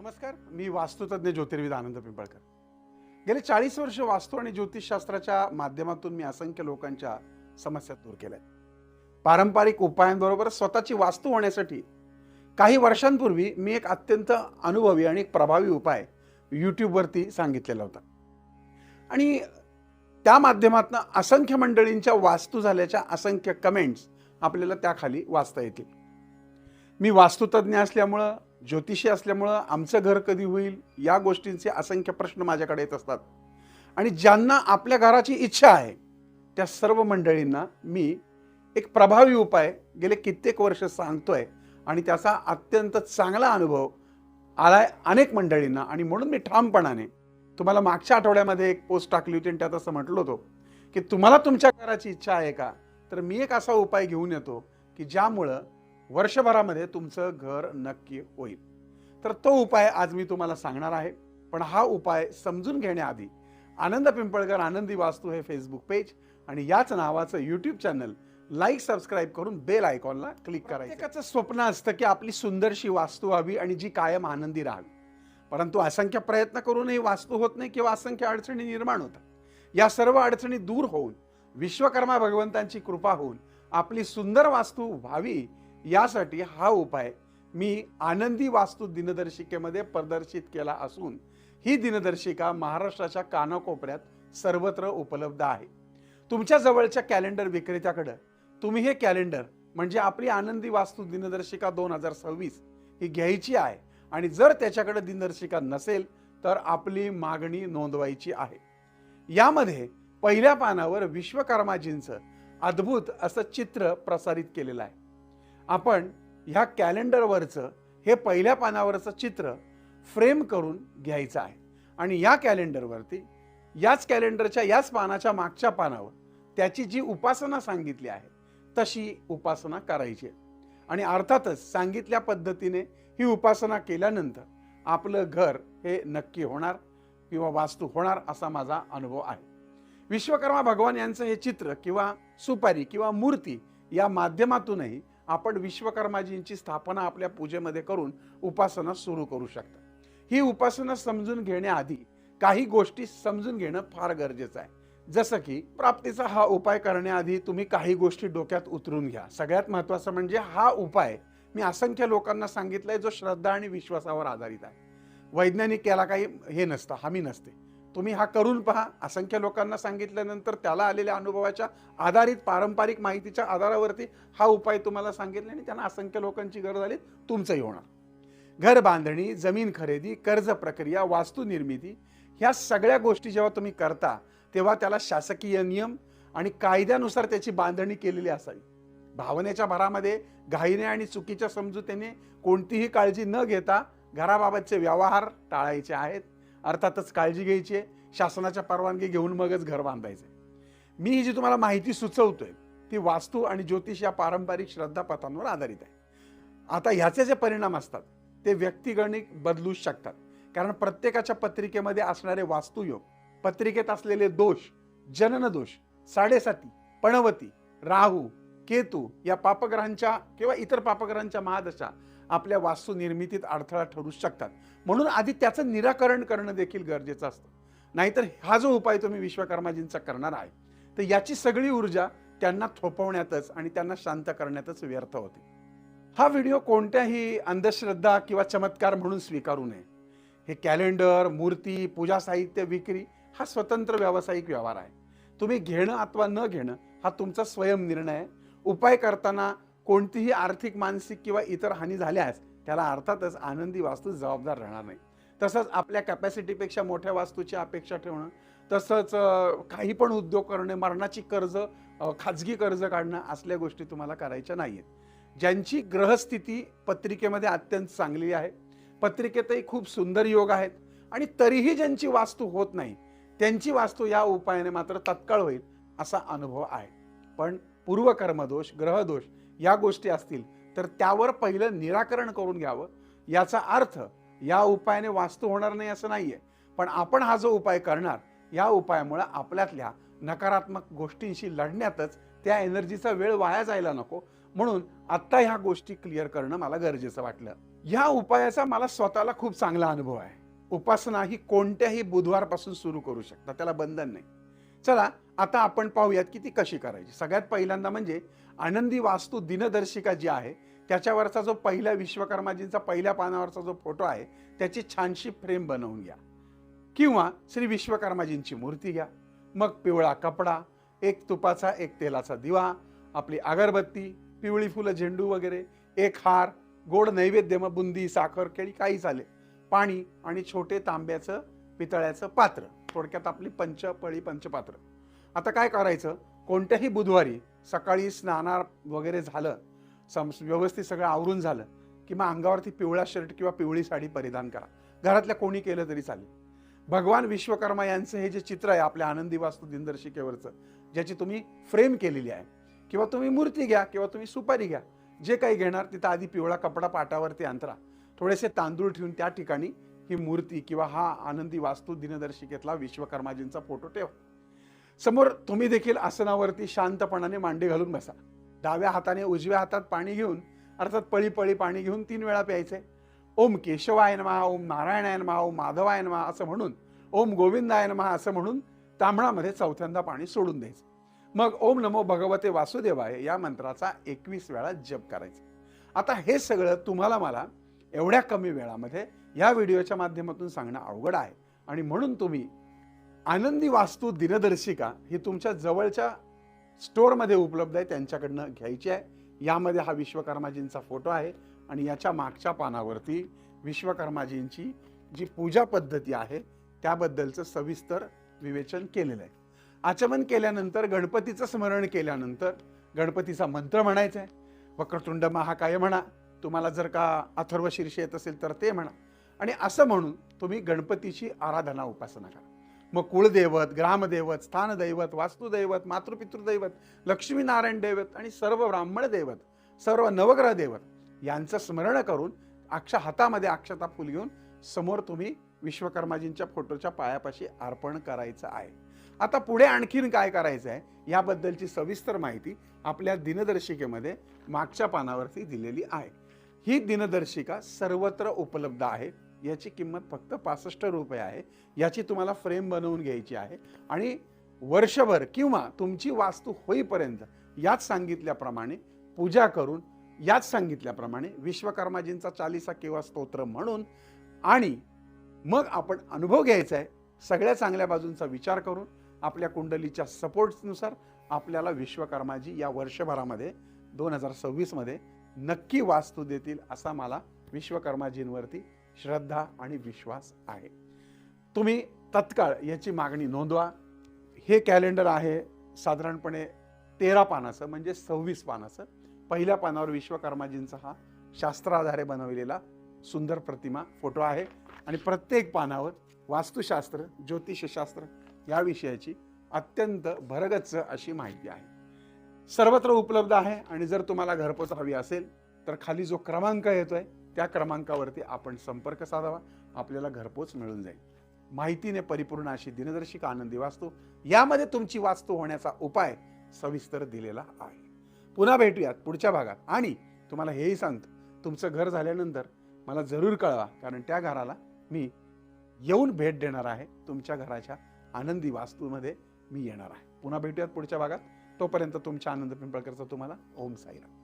नमस्कार मी वास्तुतज्ञ ज्योतिर्विद आनंद पिंपळकर. गेले चाळीस वर्ष वास्तू आणि ज्योतिषशास्त्राच्या माध्यमातून मी असंख्य लोकांच्या समस्या दूर केल्या पारंपरिक उपायांबरोबर स्वतःची वास्तू होण्यासाठी काही वर्षांपूर्वी मी एक अत्यंत अनुभवी आणि एक प्रभावी उपाय यूट्यूबवरती सांगितलेला होता. आणि त्या माध्यमातून असंख्य मंडळींच्या वास्तू झाल्याच्या असंख्य कमेंट्स आपल्याला त्याखाली वाचता येतील. मी वास्तुतज्ञ असल्यामुळं ज्योतिषी असल्यामुळं आमचं घर कधी होईल या गोष्टींचे असंख्य प्रश्न माझ्याकडे येत असतात. आणि ज्यांना आपल्या घराची इच्छा आहे त्या सर्व मंडळींना मी एक प्रभावी उपाय गेले कित्येक वर्ष सांगतोय आणि त्याचा अत्यंत चांगला अनुभव आलाय अनेक मंडळींना. आणि म्हणून मी ठामपणाने तुम्हाला मागच्या आठवड्यामध्ये एक पोस्ट टाकली होती आणि त्यात असं म्हटलं होतं की तुम्हाला तुमच्या घराची इच्छा आहे का? तर मी एक असा उपाय घेऊन येतो की ज्यामुळं वर्षभरामध्ये तुमचं घर नक्की होईल. तर तो उपाय आज मी तुम्हाला सांगणार आहे. पण हा उपाय समजून घेण्याआधी आनंद पिंपळकर आनंदी वास्तू हे फेसबुक पेज आणि याच नावाचं यूट्यूब चॅनल लाईक सबस्क्राईब करून बेल आयकॉनला क्लिक करायचं. एकाचं स्वप्न असतं की आपली सुंदरशी वास्तू व्हावी आणि जी कायम आनंदी राहावी. परंतु असंख्य प्रयत्न करूनही वास्तू होत नाही किंवा असंख्य अडचणी निर्माण होतात. या सर्व अडचणी दूर होऊन विश्वकर्मा भगवंतांची कृपा होऊन आपली सुंदर वास्तू व्हावी यासाठी हा उपाय मी आनंदी वास्तू दिनदर्शिकेमध्ये प्रदर्शित केला असून ही दिनदर्शिका महाराष्ट्राच्या कानाकोपऱ्यात सर्वत्र उपलब्ध आहे. तुमच्या जवळच्या कॅलेंडर विक्रेत्याकडं तुम्ही हे कॅलेंडर म्हणजे आपली आनंदी वास्तू दिनदर्शिका दोन हजार सव्वीस ही घ्यायची आहे आणि जर त्याच्याकडे दिनदर्शिका नसेल तर आपली मागणी नोंदवायची आहे. यामध्ये पहिल्या पानावर विश्वकर्माजींचं अद्भुत असं चित्र प्रसारित केलेलं आहे. आपण ह्या कॅलेंडरवरचं हे पहिल्या पानावरचं चित्र फ्रेम करून घ्यायचं आहे. आणि या कॅलेंडरवरती याच कॅलेंडरच्या याच पानाच्या मागच्या पानावर त्याची जी उपासना सांगितली आहे तशी उपासना करायची आहे. आणि अर्थातच सांगितल्या पद्धतीने ही उपासना केल्यानंतर आपलं घर हे नक्की होणार किंवा वास्तू होणार असा माझा अनुभव आहे. विश्वकर्मा भगवान यांचं हे चित्र किंवा सुपारी किंवा मूर्ती या माध्यमातूनही आपण विश्वकर्माजींची स्थापना आपल्या पूजेमध्ये करून उपासना सुरू करू शकता. ही उपासना समजून घेण्याआधी काही गोष्टी समजून घेणं फार गरजेचं आहे. जसं की प्राप्तीचा हा उपाय करण्याआधी तुम्ही काही गोष्टी डोक्यात उतरून घ्या. सगळ्यात महत्त्वाचं म्हणजे हा उपाय मी असंख्य लोकांना सांगितलंय जो श्रद्धा आणि विश्वासावर आधारित आहे. वैज्ञानिक याला काही हे नसतं हमी नसते. तुम्ही हा करून पहा. असंख्य लोकांना सांगितल्यानंतर त्याला आलेल्या अनुभवाच्या आधारित पारंपरिक माहितीच्या आधारावरती हा उपाय तुम्हाला सांगितला आणि त्यांना असंख्य लोकांची गरज आली तुमचंही होणार. घर बांधणी जमीन खरेदी कर्ज प्रक्रिया वास्तुनिर्मिती ह्या सगळ्या गोष्टी जेव्हा तुम्ही करता तेव्हा त्याला शासकीय नियम आणि कायद्यानुसार त्याची बांधणी केलेली असावी. भावनेच्या भरामध्ये घाईने आणि चुकीच्या समजुतीने कोणतीही काळजी न घेता घराबाबतचे व्यवहार टाळायचे आहेत. अर्थातच काळजी घ्यायची आहे शासनाच्या परवानगी घेऊन मगच घर बांधायचे मी ही जी तुम्हाला माहिती सुचवतोय ती वास्तू आणि ज्योतिष या पारंपरिक श्रद्धापथांवर आधारित आहे. आता ह्याचे जे परिणाम असतात ते व्यक्तिगणिक बदलू शकतात. कारण प्रत्येकाच्या पत्रिकेमध्ये असणारे वास्तुयोग पत्रिकेत असलेले दोष जनन दोष साडेसाती पणवती राहू केतू या पापग्रहांच्या किंवा इतर पापग्रहांच्या महादशा आपल्या वास्तुनिर्मितीत अडथळा ठरू शकतात. म्हणून आधी त्याचं निराकरण करणं देखील गरजेचं असतं. नाहीतर हा जो उपाय तुम्ही विश्वकर्माजींचा करणार आहे तर याची सगळी ऊर्जा त्यांना थोपवण्यातच आणि त्यांना शांत करण्यातच व्यर्थ होते. हा व्हिडिओ कोणत्याही अंधश्रद्धा किंवा चमत्कार म्हणून स्वीकारू नये. हे कॅलेंडर मूर्ती पूजा साहित्य विक्री हा स्वतंत्र व्यावसायिक व्यवहार आहे. तुम्ही घेणं अथवा न घेणं हा तुमचा स्वयं निर्णय आहे. उपाय करताना कोणतीही आर्थिक मानसिक किंवा इतर हानी झाल्यास त्याला अर्थातच आनंदी वास्तू जबाबदार राहणार नाही. तसंच आपल्या कॅपॅसिटीपेक्षा मोठ्या वास्तूची अपेक्षा ठेवणं तसंच काही पण उद्योग करणे मरणाची कर्ज खाजगी कर्ज काढणं असल्या गोष्टी तुम्हाला करायच्या नाही आहेत ज्यांची ग्रहस्थिती पत्रिकेमध्ये अत्यंत चांगली आहे. पत्रिकेतही खूप सुंदर योग आहेत आणि तरीही ज्यांची वास्तू होत नाही त्यांची वास्तू या उपायाने मात्र तत्काळ होईल असा अनुभव आहे. पण पूर्वकर्मदोष ग्रहदोष या गोष्टी असतील तर त्यावर पहिलं निराकरण करून घ्यावं. याचा अर्थ या उपायाने वास्तू होणार नाही असं नाहीये. पण आपण हा जो उपाय करणार या उपायामुळे आपल्यातल्या नकारात्मक गोष्टींशी लढण्यातच त्या एनर्जीचा वेळ वाया जायला नको. म्हणून आत्ता ह्या गोष्टी क्लिअर करणं मला गरजेचं वाटलं. ह्या उपायाचा मला स्वतःला खूप चांगला अनुभव आहे. उपासना ही कोणत्याही बुधवारपासून सुरू करू शकता त्याला बंधन नाही. चला आता आपण पाहूयात की ती कशी करायची. सगळ्यात पहिल्यांदा म्हणजे आनंदी वास्तू दिनदर्शिका जी आहे त्याच्यावरचा जो पहिल्या विश्वकर्माजींचा पहिल्या पानावरचा जो फोटो आहे त्याची छानशी फ्रेम बनवून घ्या. किंवा श्री विश्वकर्माजींची मूर्ती घ्या. मग पिवळा कपडा एक तुपाचा एक तेलाचा दिवा आपली अगरबत्ती पिवळी फुलं झेंडू वगैरे एक हार गोड नैवेद्य मग बुंदी साखर केळी काही चालेल. पाणी आणि छोटे तांब्याचं पितळ्याचं पात्र. थोडक्यात आपली पंचपळी पंचपात्र. आता काय करायचं? कोणत्याही बुधवारी सकाळी स्नानार वगैरे झालं सम व्यवस्थित सगळं आवरून झालं की मग अंगावरती पिवळा शर्ट किंवा पिवळी साडी परिधान करा. घरातल्या कोणी केलं तरी चालेल. भगवान विश्वकर्मा यांचं हे जे चित्र आहे आपल्या आनंदी वास्तू दिनदर्शिकेवरचं ज्याची तुम्ही फ्रेम केलेली आहे किंवा तुम्ही मूर्ती घ्या किंवा तुम्ही सुपारी घ्या जे काही घेणार तिथं आधी पिवळा कपडा पाटावरती अंतरा. थोडेसे तांदूळ ठेवून त्या ठिकाणी ही मूर्ती किंवा हा आनंदी वास्तू दिनदर्शिकेतला विश्वकर्माजींचा फोटो ठेवा. समोर तुम्ही देखील आसनावरती शांतपणाने मांडी घालून बसा. डाव्या हाताने उजव्या हातात पाणी घेऊन अर्थात पळी पळी पाणी घेऊन तीन वेळा प्यायचे. ओम केशवायन महा ओम नारायणायन महा ओम माधवायन महा असं म्हणून ओम गोविंदायन महा असं म्हणून तांबळामध्ये चौथ्यांदा पाणी सोडून द्यायचं. मग ओम नमो भगवते वासुदेवाय या मंत्राचा एकवीस वेळा जप करायचा. आता हे सगळं तुम्हाला मला एवढ्या कमी वेळामध्ये या व्हिडिओच्या माध्यमातून सांगणं अवघड आहे. आणि म्हणून तुम्ही आनंदी वास्तू दिनदर्शिका ही तुमच्या जवळच्या स्टोअरमध्ये उपलब्ध आहे त्यांच्याकडनं घ्यायची आहे. यामध्ये हा विश्वकर्माजींचा फोटो आहे आणि याच्या मागच्या पानावरती विश्वकर्माजींची जी पूजा पद्धती आहे त्याबद्दलचं सविस्तर विवेचन केलेलं आहे. आचमन केल्यानंतर गणपतीचं स्मरण केल्यानंतर गणपतीचा मंत्र म्हणायचा आहे वक्रतुंड महाकाय म्हणा तुम्हाला जर का अथर्व शीर्ष येत असेल तर ते म्हणा. आणि असं म्हणून तुम्ही गणपतीची आराधना उपासना करा. मग कुळदैवत ग्रामदैवत स्थानदैवत वास्तुदैवत मातृपितृदैवत लक्ष्मीनारायण दैवत आणि सर्व ब्राह्मण दैवत सर्व नवग्रह दैवत यांचं स्मरण करून अक्षा हातामध्ये अक्षता फुल घेऊन समोर तुम्ही विश्वकर्माजींच्या फोटोच्या पायापाशी अर्पण करायचं आहे. आता पुढे आणखीन काय करायचं आहे याबद्दलची सविस्तर माहिती आपल्या दिनदर्शिकेमध्ये मागच्या पानावरती दिलेली आहे. ही दिनदर्शिका सर्वत्र उपलब्ध आहे. याची किंमत फक्त पासष्ट रुपये आहे. याची तुम्हाला फ्रेम बनवून घ्यायची आहे. आणि वर्षभर किंवा तुमची वास्तू होईपर्यंत याच सांगितल्याप्रमाणे पूजा करून याच सांगितल्याप्रमाणे विश्वकर्माजींचा चालिसा किंवा स्तोत्र म्हणून आणि मग आपण अनुभव घ्यायचा आहे. सगळ्या चांगल्या बाजूंचा विचार करून आपल्या कुंडलीच्या सपोर्ट्सनुसार आपल्याला विश्वकर्माजी या वर्षभरामध्ये दोन हजार सव्वीसमध्ये नक्की वास्तू देतील असा मला विश्वकर्माजींवरती श्रद्धा आणि विश्वास आहे. तुम्ही तत्काळ याची मागणी नोंदवा. हे कॅलेंडर आहे साधारणपणे तेरा पानाचं म्हणजे सव्वीस पानाचं. पहिल्या पानावर विश्वकर्माजींचा हा शास्त्राधारे बनवलेला सुंदर प्रतिमा फोटो आहे. आणि प्रत्येक पानावर वास्तुशास्त्र ज्योतिषशास्त्र या विषयाची अत्यंत भरगच्च अशी माहिती आहे. सर्वत्र उपलब्ध आहे आणि जर तुम्हाला घरपोच हवी असेल तर खाली जो क्रमांक येतो आहे त्या क्रमांकावरती आपण संपर्क साधावा आपल्याला घरपोच मिळून जाईल. माहितीने परिपूर्ण अशी दिनदर्शिका आनंदी वास्तू यामध्ये तुमची वास्तू होण्याचा उपाय सविस्तर दिलेला आहे. पुन्हा भेटूयात पुढच्या भागात. आणि तुम्हाला हेही सांगतो तुमचं घर झाल्यानंतर मला जरूर कळवा कारण त्या घराला मी येऊन भेट देणार आहे. तुमच्या घराच्या आनंदी वास्तूमध्ये मी येणार आहे. पुन्हा भेटूयात पुढच्या भागात. तोपर्यंत तुमच्या आनंद पिंपळकरचा तुम्हाला ओम साईराम.